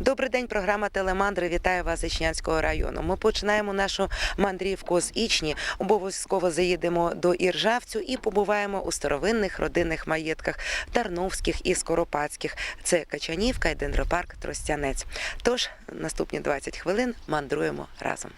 Добрий день, програма Телемандри. Вітаю вас з Ічнянського району. Ми починаємо нашу мандрівку з Ічні. Обов'язково заїдемо до Іржавцю і побуваємо у старовинних родинних маєтках Тарновських і Скоропадських. Це Качанівка і дендропарк Тростянець. Тож наступні 20 хвилин мандруємо разом.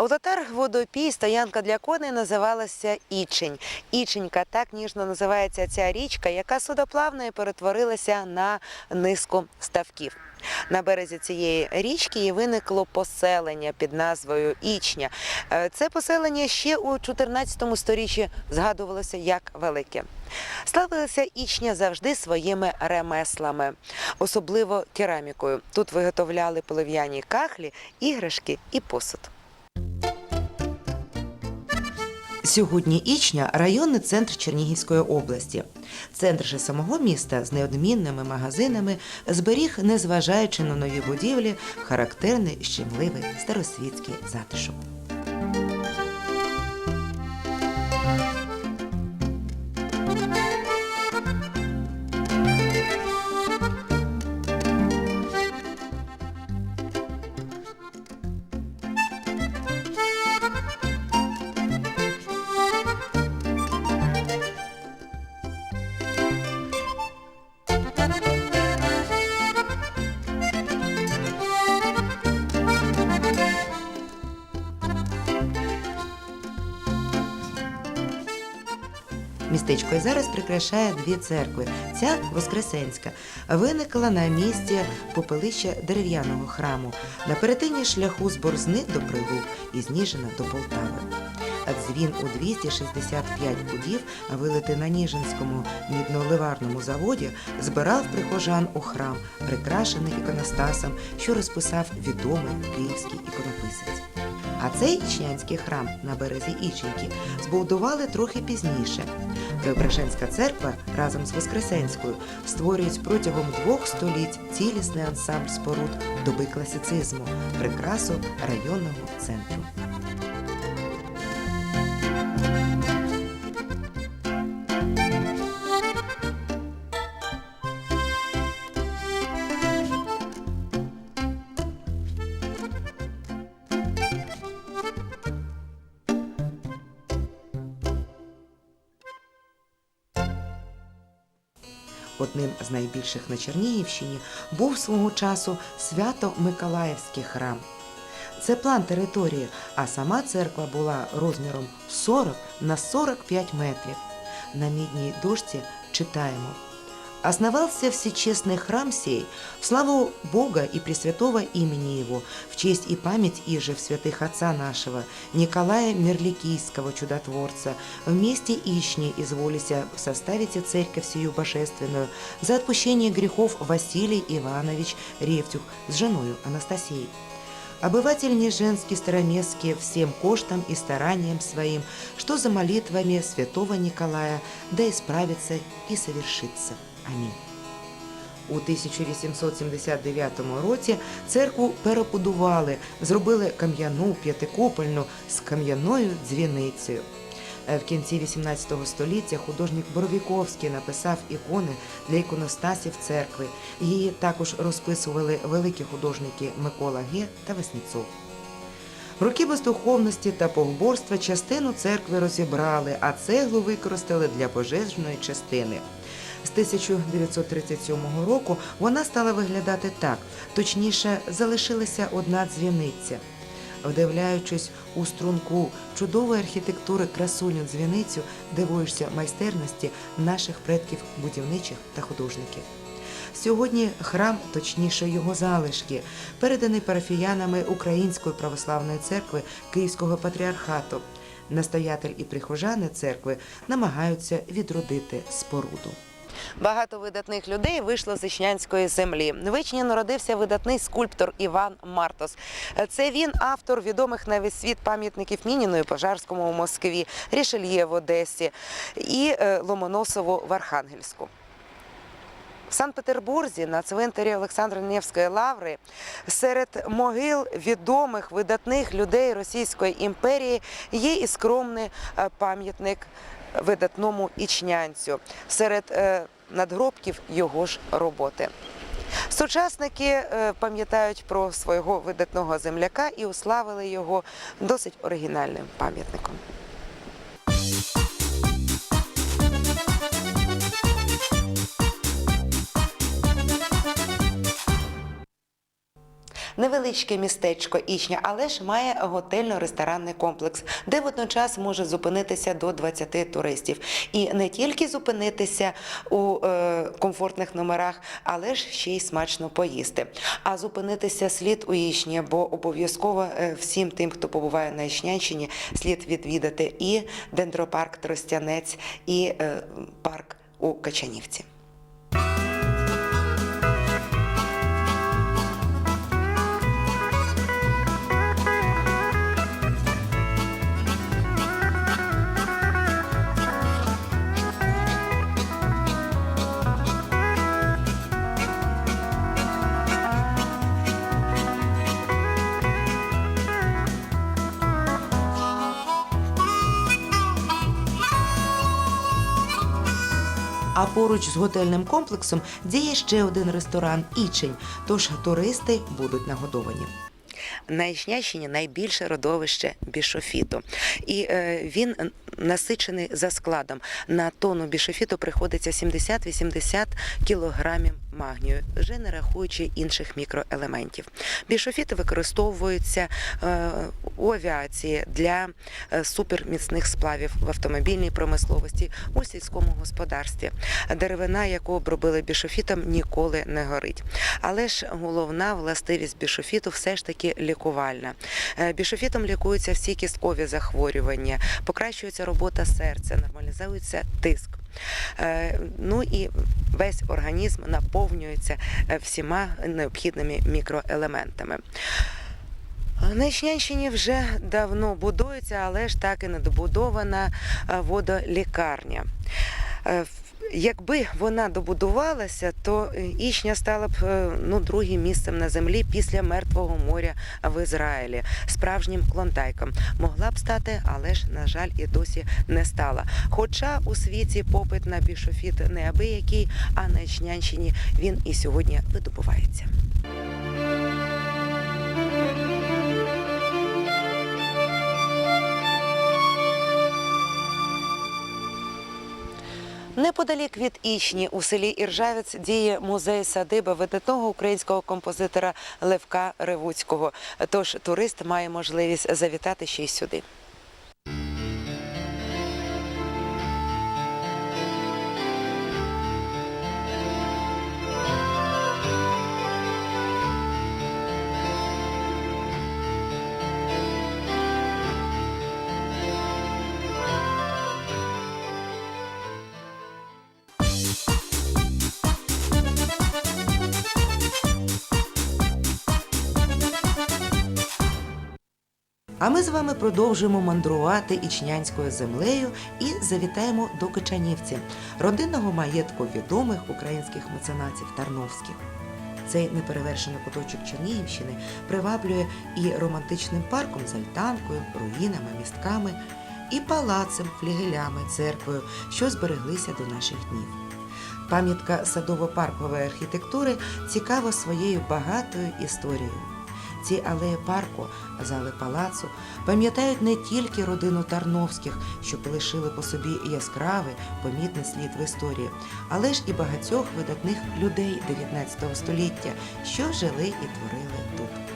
У татар водопій стоянка для коней називалася Ічень. Іченька так ніжно називається ця річка, яка судоплавною перетворилася на низку ставків. На березі цієї річки і виникло поселення під назвою Ічня. Е, Це поселення ще у 14 сторіччі згадувалося як велике. Славилася Ічня завжди своїми ремеслами, особливо керамікою. Тут виготовляли полив'яні кахлі, іграшки і посуд. Сьогодні Ічня районний центр Чернігівської області. Центр же самого міста з неодмінними магазинами зберіг, незважаючи на нові будівлі, характерний щемливий старосвітський затишок. І зараз прикрашає дві церкви. Ця Воскресенська виникла на місці попелища дерев'яного храму на перетині шляху з Борзни до Прилук і з Ніжина до Полтави. Дзвін у 265 пудів, вилитий на Ніжинському мідноливарному заводі, збирав прихожан у храм, прикрашений іконостасом, що розписав відомий київський іконописець. А цей ічнянський храм на березі Іченьки збудували трохи пізніше. Преображенська церква разом з Воскресенською створюють протягом двох століть цілісний ансамбль споруд доби класицизму, прикрасу районного центру. Одним з найбільших на Чернігівщині був свого часу Свято-Миколаївський храм. Це план території, а сама церква була розміром 40 на 45 метрів. На мідній дошці читаємо. Основался всечестный храм сей в славу Бога и Пресвятого имени Его, в честь и память иже в святых Отца нашего, Николая Мерликийского чудотворца, вместе ищни изволися составите церковь сию божественную за отпущение грехов Василий Иванович Ревтюх с женою Анастасией. Обыватель не женский староместский всем коштом и старанием своим, что за молитвами святого Николая да исправится и совершится. Амінь. У 1879 році церкву перебудували, зробили кам'яну п'ятикупольну з кам'яною дзвіницею. Е, В кінці 18 століття художник Боровіковський написав ікони для іконостасів церкви. Її також розписували великі художники Микола Ге та Весніцов. В роки бездуховності та повборства частину церкви розібрали, а цеглу використали для пожежної частини. З 1937 року вона стала виглядати так, точніше, залишилася одна дзвіниця. Вдивляючись у струнку чудової архітектури красуню дзвіницю, дивуєшся майстерності наших предків будівничих та художників. Сьогодні храм, точніше його залишки, переданий парафіянами Української православної церкви Київського патріархату. Настоятель і прихожани церкви намагаються відродити споруду. Багато видатних людей вийшло з Ічнянської землі. В Ічні народився видатний скульптор Іван Мартос. Це він автор відомих на весь світ пам'ятників Мініну і Пожарському у Москві, Рішельє в Одесі і е, Ломоносову в Архангельську. В Санкт-Петербурзі на цвинтарі Олександра Невської лаври серед могил відомих видатних людей Російської імперії є і скромний е, пам'ятник видатному ічнянцю серед е, надгробків його ж роботи. Сучасники е, пам'ятають про свого видатного земляка і уславили його досить оригінальним пам'ятником. Невеличке містечко Ічня, але ж має готельно-ресторанний комплекс, де водночас може зупинитися до 20 туристів. І не тільки зупинитися у е, комфортних номерах, але ж ще й смачно поїсти. А зупинитися слід у Ічні, бо обов'язково е, всім тим, хто побуває на Ічнянщині, слід відвідати і дендропарк Тростянець, і е, парк у Качанівці. Поруч з готельним комплексом діє ще один ресторан Ічень, тож туристи будуть нагодовані. На Ічнящині найбільше родовище бішофіту, і е, він насичений за складом. На тонну бішофіту приходиться 70-80 кілограмів магнію, вже не рахуючи інших мікроелементів. Бішофіти використовуються е, у авіації для е, суперміцних сплавів в автомобільній промисловості, у сільському господарстві. Деревина, яку обробили бішофітом, ніколи не горить. Але ж головна властивість бішофіту все ж таки лікувальна. Е, Бішофітом лікуються всі кісткові захворювання, покращується робота серця, нормалізується тиск. Е, Ну і весь організм наповнюється е, всіма необхідними мікроелементами. На Ічнянщині вже давно будується, але ж так і не добудована е, водолікарня. Якби вона добудувалася, то е, Ічня стала б е, ну, другим місцем на землі після Мертвого моря в Ізраїлі, справжнім клонтайком. Могла б стати, але ж, на жаль, і досі не стала. Хоча у світі попит на бішофіт неабиякий, а на Ічнянщині він і сьогодні видобувається. Неподалік від Ічні у селі Іржавець діє музей садиба видатного українського композитора Левка Ревуцького. Тож турист має можливість завітати ще й сюди. А ми з вами продовжуємо мандрувати ічнянською землею і завітаємо до Кичанівці, родинного маєтку відомих українських меценатів Тарновських. Цей неперевершений куточок Чернігівщини приваблює і романтичним парком з альтанкою, руїнами, містками, і палацем, флігелями, церквою, що збереглися до наших днів. Пам'ятка садово-паркової архітектури цікава своєю багатою історією. Ці алеї парку, зали палацу пам'ятають не тільки родину Тарновських, що полишили по собі яскравий, помітний слід в історії, але ж і багатьох видатних людей 19 століття, що жили і творили тут.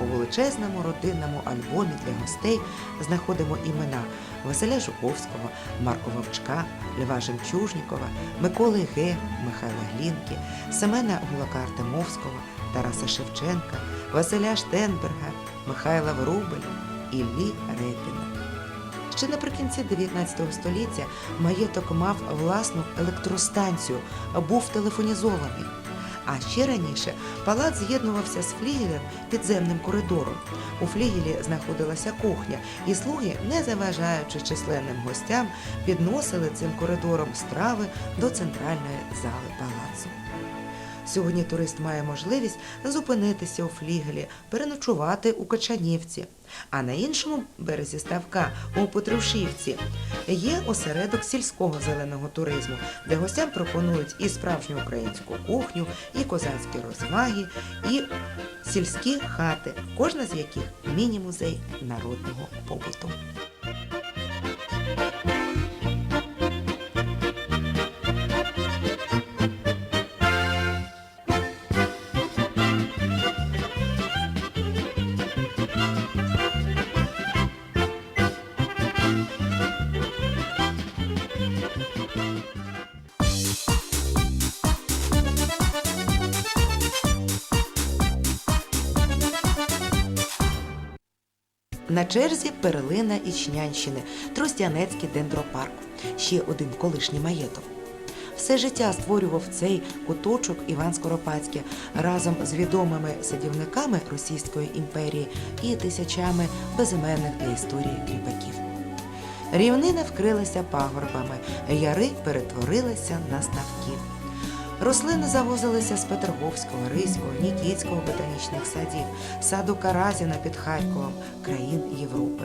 У величезному родинному альбомі для гостей знаходимо імена Василя Жуковського, Марка Вовчка, Льва Жемчужнікова, Миколи Г, Михайла Глінки, Семена Гулака Артемовського, Тараса Шевченка, Василя Штенберга, Михайла Врубеля, Іллі Репіна. Ще наприкінці 19 століття маєток мав власну електростанцію, був телефонізований. А ще раніше палац з'єднувався з флігелем підземним коридором. У флігелі знаходилася кухня, і слуги, не заважаючи численним гостям, підносили цим коридором страви до центральної зали палацу. Сьогодні турист має можливість зупинитися у флігелі, переночувати у Качанівці. А на іншому березі ставка у Петрушівці є осередок сільського зеленого туризму, де гостям пропонують і справжню українську кухню, і козацькі розваги, і сільські хати, кожна з яких міні-музей народного побуту. На черзі перлина Ічнянщини, Тростянецький дендропарк, ще один колишній маєток. Все життя створював цей куточок Іван Скоропадський разом з відомими садівниками Російської імперії і тисячами безіменних для історії кріпаків. Рівнина вкрилася пагорбами, яри перетворилися на ставки. Рослини завозилися з Петерговського, Ризького, Нікітського ботанічних садів, саду Каразіна під Харковом, країн Європи.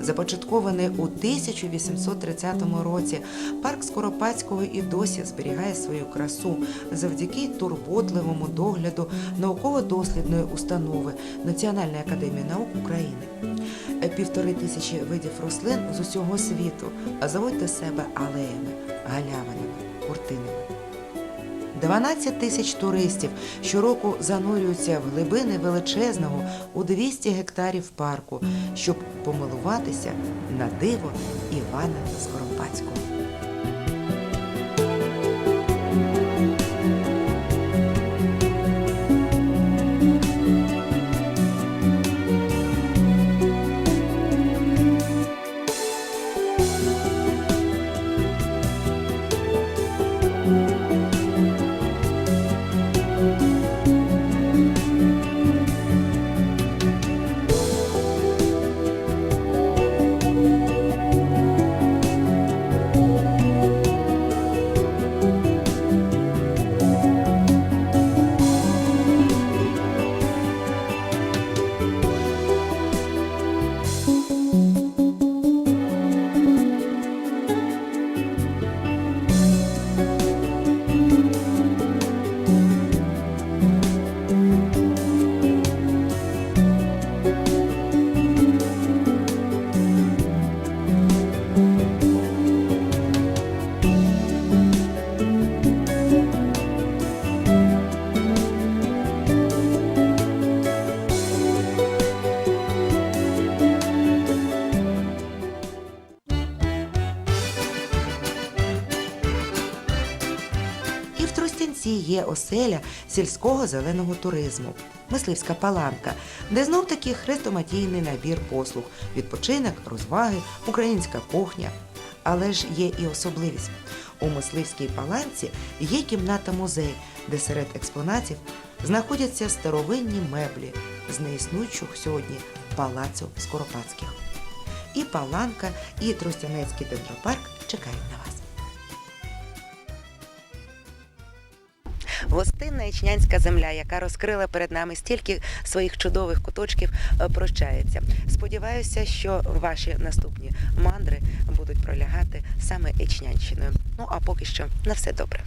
Започаткований у 1830 році, парк Скоропадського і досі зберігає свою красу завдяки турботливому догляду науково-дослідної установи Національної академії наук України. Півтори тисячі видів рослин з усього світу, до себе алеями, галявинами, куртинами. 12 тисяч туристів щороку занурюються в глибини величезного у 200 гектарів парку, щоб помилуватися на диво Івана Скоропадського. В є оселя сільського зеленого туризму, мисливська паланка, де знов таки хрестоматійний набір послуг, відпочинок, розваги, українська кухня. Але ж є і особливість. У мисливській паланці є кімната музей, де серед експонатів знаходяться старовинні меблі з неіснуючих сьогодні палацу Скоропадських. І паланка, і Тростянецький дендропарк чекають на вас. Гостинна ічнянська земля, яка розкрила перед нами стільки своїх чудових куточків, е, прощається. Сподіваюся, що ваші наступні мандри будуть пролягати саме Ічнянщиною. Ну а поки що на все добре.